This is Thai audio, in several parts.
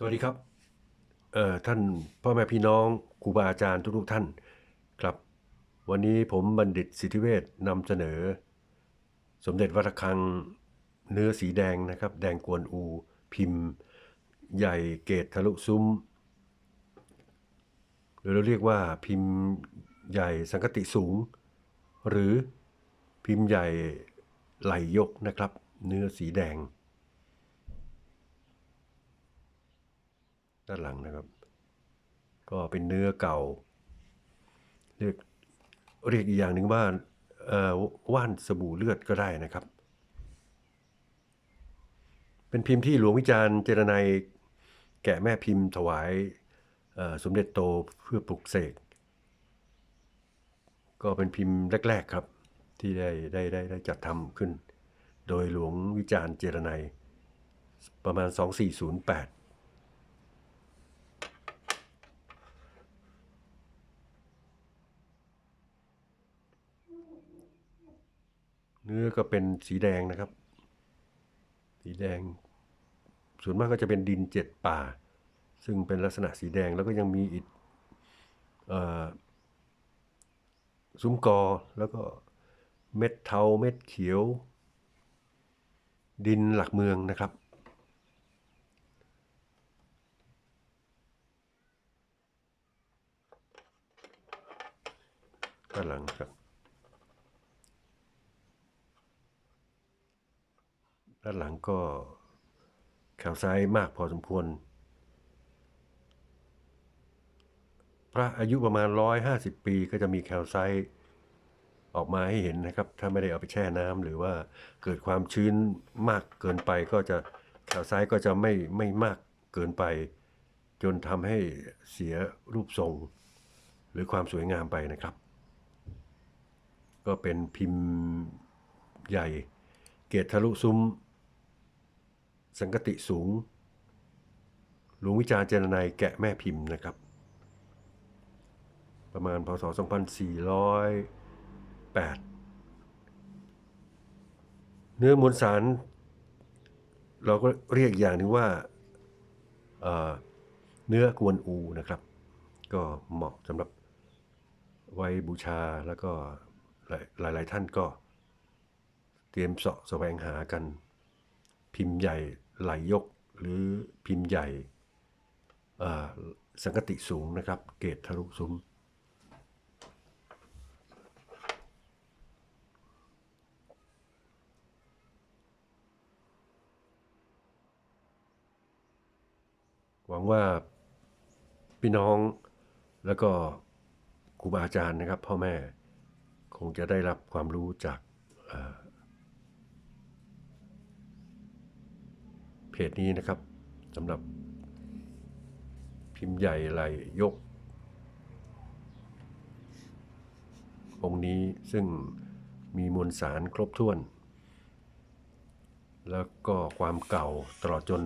สวัสดีครับเอ่อท่านพ่อแม่พี่น้องครูบาอาจารย์ทุกๆท่านครับ วันนี้ผมบัณฑิตสิทธิเวชนำเสนอ สมเด็จวัดระฆังเนื้อสีแดงนะครับ แดงกวนอูพิมพ์ ใหญ่เกตทะลุซุ้มหรือเราเรียกว่าพิมพ์ใหญ่สังกติสูง หรือพิมพ์ใหญ่ไหลยกนะครับ เนื้อสีแดง ด้านหลังนะครับ ก็เป็นเนื้อเก่า เรียกเรียกอีกอย่างหนึ่งว่าเออว่านสบู่เลือดก็ได้นะครับ เป็นพิมพ์ที่หลวงวิจารณ์เจรไนยแกะแม่พิมพ์ถวายสมเด็จโตเพื่อปลุกเสก ก็เป็นพิมพ์แรก ๆครับ ที่ได้ได้ได้ได้จัดทำขึ้น โดยหลวงวิจารณ์เจรไนยประมาณ 2408 เนื้อก็เป็นสีแดงนะครับ สีแดง ส่วนมากก็จะเป็นดินเจ็ดป่า ซึ่งเป็นลักษณะสีแดงแล้วก็ยังมีอิฐซุ้มกอแล้วก็เม็ดเทาเม็ดเขียว ดินหลักเมืองนะครับ ด้านหลังครับ ด้านหลังก็แขวซ้ายมากพอสมควร พระอายุประมาณ 150 ปีก็จะมีแคลไซต์ออกมาให้เห็นนะครับ ถ้าไม่ได้เอาไปแช่น้ำหรือว่าเกิดความชื้นมากเกินไปก็จะแคลไซต์ก็จะไม่ไม่มากเกินไป จนทำให้เสียรูปทรง หรือความสวยงามไปนะครับ ก็เป็นพิมพ์ใหญ่ เกตทะลุซุ้ม สังกติสูง หลวงวิจารเจรไนยแกะแม่พิมพ์นะครับ ประมาณพศ 2408 เนื้อมวลสาร เราก็เรียกอย่างหนึงว่าเอ่อเนื้อกวนอูนะครับ ก็เหมาะสำหรับไว้บูชาแล้วก็หลายหลายๆท่านก็เตรียมเสาะแสวงหากันพิมพ์ใหญ่ หลยกหรือพิมพ์ใหญ่สังกติสูงนะครับ เกตทะลุซุ้ม หวังว่าพี่น้องแล้วก็ครูบาอาจารย์นะครับ พ่อแม่คงจะได้รับความรู้จาก จนี้นะครับสำหรับพิมพ์ใหญ่ไหลยก องค์นี้ซึ่งมีมวลสารครบถ้วน แล้วก็ความเก่าตลอดจน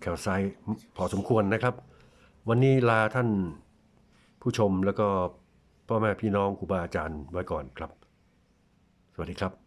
แคลไซต์พอสมควรนะครับ วันนี้ลาท่านผู้ชมแล้วก็พ่อแม่พี่น้องครูบาอาจารย์ไว้ก่อนครับ สวัสดีครับ